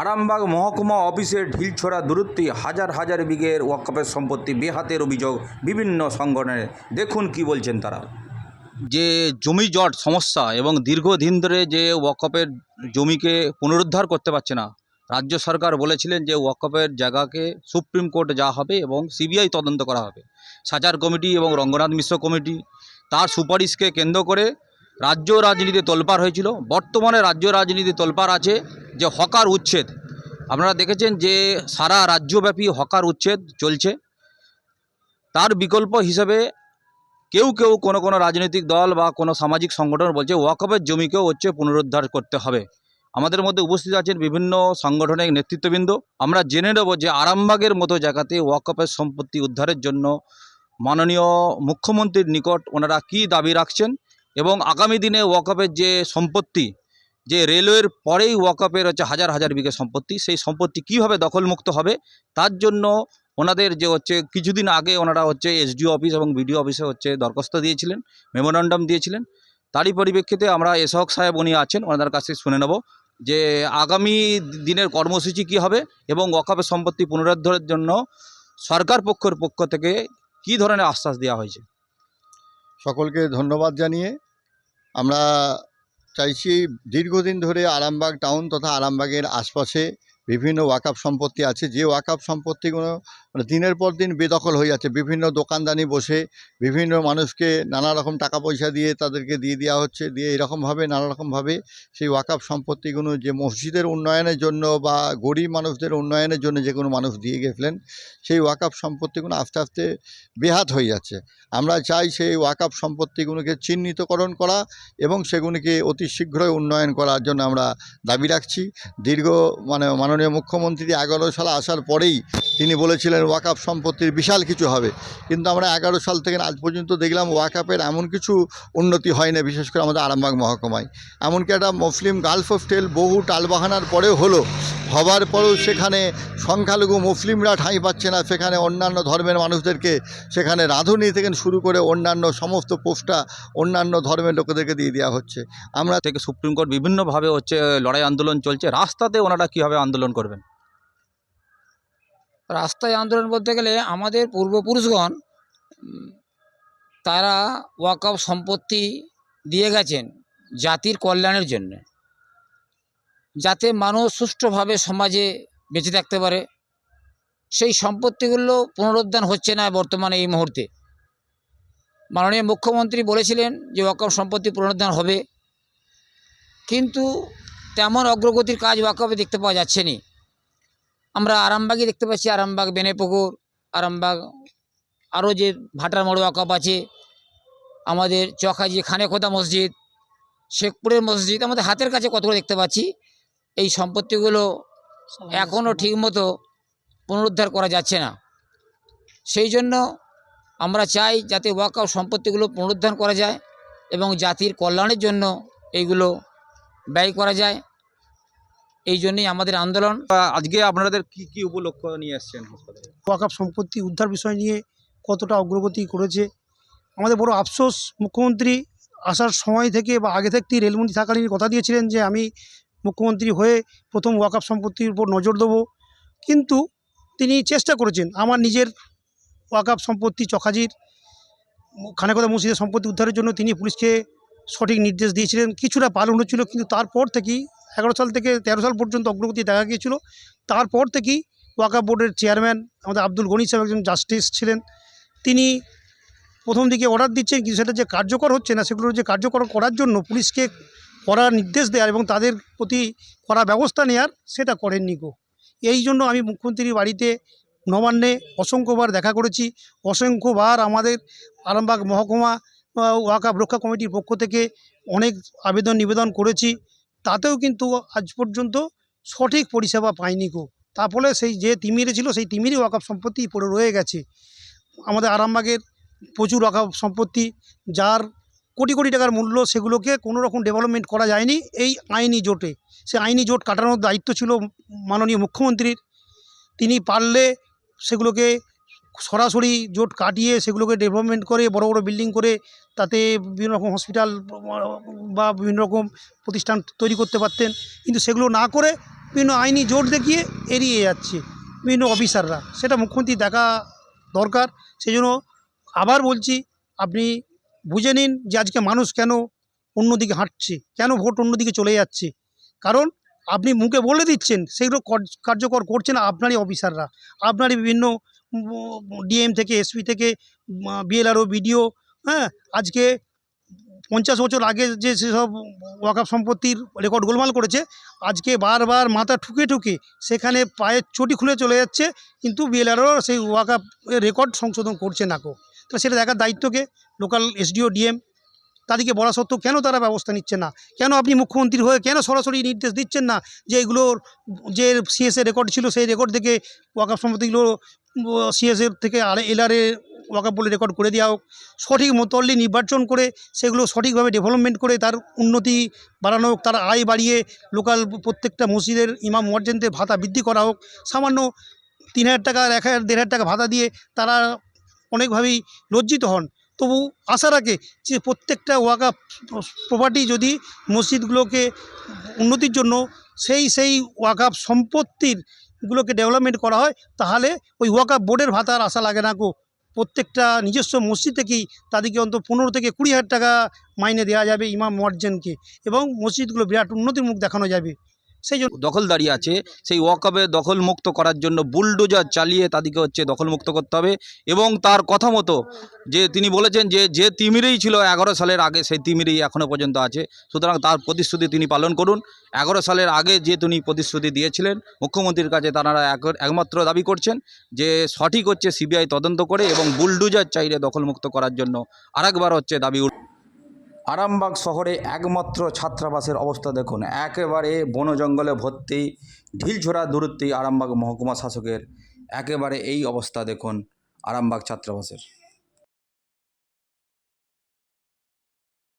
আরামবাগ মহকুমা অফিসের ঢিলছড়া দূরত্বে হাজার হাজার বিঘের ওয়াকফের সম্পত্তি বেহাতের অভিযোগ বিভিন্ন সংগঠনের। দেখুন কি বলছেন তারা। যে জমি জট সমস্যা এবং দীর্ঘদিন ধরে যে ওয়াকফের জমিকে পুনরুদ্ধার করতে পারছে না, রাজ্য সরকার বলেছিলেন যে ওয়াকফের জায়গাকে সুপ্রিম কোর্ট যাওয়া হবে এবং সিবিআই তদন্ত করা হবে। সাচার কমিটি এবং রঙ্গনাথ মিশ্র কমিটি তার সুপারিশকে কেন্দ্র করে রাজ্য রাজনীতি তোলপার হয়েছিল। বর্তমানে রাজ্য রাজনীতি তোলপার আছে। যে হকার উচ্ছেদ। আপনারা দেখেছেন যে সারা রাজ্যব্যাপী হকার উচ্ছেদ চলছে। তার বিকল্প হিসেবে কেউ কেউ কোনো কোনো রাজনৈতিক দল বা কোনো সামাজিক সংগঠন বলছে ওয়াকফের জমিকেও হচ্ছে পুনরুদ্ধার করতে হবে। আমাদের মধ্যে উপস্থিত আছেন বিভিন্ন সাংগঠনিক নেতৃত্ববৃন্দ। আমরা জেনে নেব যে আরামবাগের মতো জায়গাতে ওয়াকফের সম্পত্তি উদ্ধারের জন্য মাননীয় মুখ্যমন্ত্রীর নিকট ওনারা কী দাবি রাখছেন এবং আগামী দিনে ওয়াকফের যে সম্পত্তি যে রেলওয়ের পরেই ওয়াকফের হচ্ছে হাজার হাজার বিঘে সম্পত্তি, সেই সম্পত্তি কীভাবে দখলমুক্ত হবে? তার জন্য ওনাদের যে হচ্ছে কিছুদিন আগে ওনারা হচ্ছে এসডিও অফিস এবং বিডিও অফিসে হচ্ছে দরখাস্ত দিয়েছিলেন মেমোরান্ডাম দিয়েছিলেন। তারই পরিপ্রেক্ষিতে আমরা এসহক সাহেব উনি আছেন, ওনাদের কাছে শুনে নেব যে আগামী দিনের কর্মসূচি কী হবে এবং ওয়াকফের সম্পত্তি পুনরুদ্ধারের জন্য সরকার পক্ষের পক্ষ থেকে কী ধরনের আশ্বাস দেওয়া হয়েছে? সকলকে ধন্যবাদ জানিয়ে আমরা চাইছি দীর্ঘদিন ধরে আরামবাগ টাউন তথা আরামবাগের আশপাশে বিভিন্ন ওয়াকাপ সম্পত্তি আছে। যে ওয়াকাপ সম্পত্তিগুলো মানে দিনের পর দিন বেদখল হয়ে যাচ্ছে। বিভিন্ন দোকানদানি বসে, বিভিন্ন মানুষকে নানা রকম টাকা পয়সা দিয়ে তাদেরকে দিয়ে দেওয়া হচ্ছে। দিয়ে এরকমভাবে নানা রকমভাবে সেই ওয়াকাপ সম্পত্তিগুলো যে মসজিদের উন্নয়নের জন্য বা গরিব মানুষদের উন্নয়নের জন্য যে কোনো মানুষ দিয়ে গেছিলেন, সেই ওয়াকাপ সম্পত্তিগুলো আস্তে আস্তে বেহাত হয়ে যাচ্ছে। আমরা চাই সেই ওয়াকাপ সম্পত্তিগুলোকে চিহ্নিতকরণ করা এবং সেগুলিকে অতি শীঘ্রই উন্নয়ন করার জন্য আমরা দাবি রাখছি। দীর্ঘ মানে মাননীয় মুখ্যমন্ত্রী এগারো সালে আসার পরেই তিনি বলেছিলেন ওয়াকাপ সম্পত্তির বিশাল কিছু হবে। কিন্তু আমরা এগারো সাল থেকে আজ পর্যন্ত দেখলাম ওয়াকাপের এমন কিছু উন্নতি হয় না বিশেষ করে আমাদের আরামবাগ মহকুমায়। এমনকি একটা মুসলিম গালফ হোস্টেল বহু টালবাহানার পরেও হলো। হবার পরেও সেখানে সংখ্যালঘু মুসলিমরা ঠাঁই পাচ্ছে না। সেখানে অন্যান্য ধর্মের মানুষদেরকে সেখানে রাঁধুনি থেকে শুরু করে অন্যান্য সমস্ত পোস্টটা অন্যান্য ধর্মের লোকেদেরকে দিয়ে দেওয়া হচ্ছে। আমরা থেকে সুপ্রিম কোর্ট বিভিন্নভাবে হচ্ছে লড়াই আন্দোলন চলছে। রাস্তাতে ওনারা কীভাবে আন্দোলন করবেন? রাস্তায় আন্দোলন বলতে গেলে আমাদের পূর্বপুরুষগণ তারা ওয়াকফ সম্পত্তি দিয়ে গেছেন জাতির কল্যাণের জন্য। যাতে মানুষ সুষ্ঠুভাবে সমাজে বেঁচে থাকতে পারে। সেই সম্পত্তিগুলো পুনরুদ্ধার হচ্ছে না বর্তমানে এই মুহূর্তে। মাননীয় মুখ্যমন্ত্রী বলেছিলেন যে ওয়াকফ সম্পত্তি পুনরুদ্ধার হবে। কিন্তু তেমন অগ্রগতির কাজ ওয়াকফে দেখতে পাওয়া যাচ্ছে না। আমরা আরামবাগে দেখতে পাচ্ছি আরামবাগ, বেনেপুকুর, আরামবাগ, আরও যে ভাটার মোড় ওয়াকফ আছে, আমাদের চকাজি খানেখোদা মসজিদ, শেখপুরের মসজিদ, আমাদের হাতের কাছে কতগুলো দেখতে পাচ্ছি। এই সম্পত্তিগুলো এখনও ঠিকমতো পুনরুদ্ধার করা যাচ্ছে না। সেই জন্য আমরা চাই যাতে ওয়াকফ সম্পত্তিগুলো পুনরুদ্ধার করা যায় এবং জাতির কল্যাণের জন্য এইগুলো ব্যয় করা যায়। এই জন্যই আমাদের আন্দোলন। আজকে আপনাদের কি কি উপলক্ষ নিয়ে আসছেন ওয়াকাপ সম্পত্তি উদ্ধার বিষয় নিয়ে কতটা অগ্রগতি করেছে। আমাদের বড় আফসোস মুখ্যমন্ত্রী আসার সময় থেকে বা আগে থেকেই রেলমন্ত্রী থাকালীন কথা দিয়েছিলেন যে আমি মুখ্যমন্ত্রী হয়ে প্রথম ওয়াকাপ সম্পত্তির উপর নজর দেবো। কিন্তু তিনি চেষ্টা করেছেন, আমার নিজের ওয়াকাপ সম্পত্তি চখাজির খানেকদা মসজিদের সম্পত্তি উদ্ধারের জন্য তিনি পুলিশকে সঠিক নির্দেশ দিয়েছিলেন। কিছুটা পালন হচ্ছিল, কিন্তু তারপর থেকেই, এগারো সাল থেকে তেরো সাল পর্যন্ত অগ্রগতি দেখা গিয়েছিল। তারপর থেকেই ওয়াকাপ বোর্ডের চেয়ারম্যান আমাদের আব্দুল গনি সাহেব একজন জাস্টিস ছিলেন। তিনি প্রথম দিকে অর্ডার দিচ্ছেন, কিন্তু সেটা যে কার্যকর হচ্ছে না সেগুলোর যে কার্যকর করার জন্য পুলিশকে করার নির্দেশ দেওয়ার এবং তাদের প্রতি করা ব্যবস্থা নেওয়ার সেটা করেননি গো। এই জন্য আমি মুখ্যমন্ত্রীর বাড়িতে নবান্নে অসংখ্যবার দেখা করেছি। অসংখ্যবার আমাদের আরামবাগ মহকুমা আহ, ওয়াকাপ রক্ষা কমিটির পক্ষ থেকে অনেক আবেদন নিবেদন করেছি। তাতেও কিন্তু আজ পর্যন্ত সঠিক পরিষেবা পায়নি গো। তার ফলে সেই যে তিমিরে ছিল সেই তিমিরই ওয়াকাপ সম্পত্তি পড়ে রয়ে গেছে। আমাদের আরামবাগের প্রচুর ওয়াকাপ সম্পত্তি যার কোটি কোটি টাকার মূল্য সেগুলোকে কোনো রকম ডেভেলপমেন্ট করা যায়নি এই আইনি জোটে। সে আইনি জোট কাটানোর দায়িত্ব ছিল মাননীয় মুখ্যমন্ত্রীর। তিনি পারলে সেগুলোকে সরাসরি জোট কাটিয়ে সেগুলোকে ডেভেলপমেন্ট করে, বড় বড় বিল্ডিং করে, তাতে বিভিন্ন রকম হসপিটাল বা বিভিন্ন রকম প্রতিষ্ঠান তৈরি করতে পারতেন। কিন্তু সেগুলো না করে বিভিন্ন আইনি জোট দেখিয়ে এড়িয়ে যাচ্ছে বিভিন্ন অফিসাররা সেটা মুখ্যমন্ত্রী দেখা দরকার। সেই জন্য আবার বলছি, আপনি বুঝে নিন যে আজকে মানুষ কেন অন্যদিকে হাঁটছে, কেন ভোট অন্যদিকে চলে যাচ্ছে। কারণ আপনি মুখে বলে দিচ্ছেন, সেগুলো কার্যকর করছে না আপনারই অফিসাররা। আপনারই বিভিন্ন ডিএম থেকে এসপি থেকে বিএলআরও বিডিও হ্যাঁ আজকে পঞ্চাশ বছর আগে যে সেসব ওয়াকাফ সম্পত্তির রেকর্ড গোলমাল করেছে, আজকে বারবার মাথা ঠুকে ঠুকে সেখানে পায়ের চটি খুলে চলে যাচ্ছে, কিন্তু বিএলআরও সেই ওয়াকাফ রেকর্ড সংশোধন করছে না কো তো সেটা দেখার দায়িত্বকে লোকাল এসডিও, ডিএম, তাদেরকে বলা সত্ত্বেও কেন তারা ব্যবস্থা নিচ্ছে না? কেন আপনি মুখ্যমন্ত্রী হয়ে কেন সরাসরি নির্দেশ দিচ্ছেন না যে এগুলোর যে সিএসএ রেকর্ড ছিল সেই রেকর্ড থেকে ওয়াকাফ সম্পত্তিগুলো সিএসএর থেকে আর এলআরএ ওয়াকাফ বলে রেকর্ড করে দেওয়া হোক। সঠিক মতল্লি নির্বাচন করে সেগুলো সঠিকভাবে ডেভেলপমেন্ট করে তার উন্নতি বাড়ানো হোক, তার আয় বাড়িয়ে লোকাল প্রত্যেকটা মসজিদের ইমাম মর্জেনদের ভাতা বৃদ্ধি করা হোক। সামান্য তিন হাজার টাকা এক হাজার, দেড় হাজার টাকা ভাতা দিয়ে তারা অনেকভাবেই লজ্জিত হন। তবু আশা রাখে যে প্রত্যেকটা ওয়াকাফ প্রপার্টি যদি মসজিদগুলোকে উন্নতির জন্য সেই সেই ওয়াকাফ সম্পত্তির গুলোকে ডেভেলপমেন্ট করা হয়, তাহলে ওই ওয়াকাফ বোর্ডের ভাতার আশা লাগে না গো। প্রত্যেকটা নিজস্ব মসজিদ থেকেই তাদেরকে অন্তত পনেরো থেকে কুড়ি হাজার টাকা মাইনে দেওয়া যাবে ইমাম মোয়াজ্জেনকে এবং মসজিদগুলো বিরাট উন্নতির মুখ দেখানো যাবে। সেই জন্য দখলদারি আছে। সেই ওয়াকআপে দখলমুক্ত করার জন্য বুলডোজার চালিয়ে তাদেরকে হচ্ছে দখলমুক্ত করতে হবে এবং তার কথা মতো যে তিনি বলেছেন যে যে তিমিরেই ছিল এগারো সালের আগে, সেই তিমিরেই এখনও পর্যন্ত আছে। সুতরাং তার প্রতিশ্রুতি তিনি পালন করুন। এগারো সালের আগে যে তিনি প্রতিশ্রুতি দিয়েছিলেন, মুখ্যমন্ত্রীর কাছে তারা এক- একমাত্র দাবি করছেন যে, সঠিক হচ্ছে সিবিআই তদন্ত করে এবং বুলডোজার চাইলে দখলমুক্ত করার জন্য আরেকবার হচ্ছে দাবি আরামবাগ শহরে একমাত্র ছাত্রাবাসের অবস্থা দেখুন। একেবারে বন জঙ্গলে ভর্তি, ঢিলঝোড়া দূরত্বেই আরামবাগ মহকুমা শাসকের একেবারে এই অবস্থা দেখুন আরামবাগ ছাত্রাবাসের।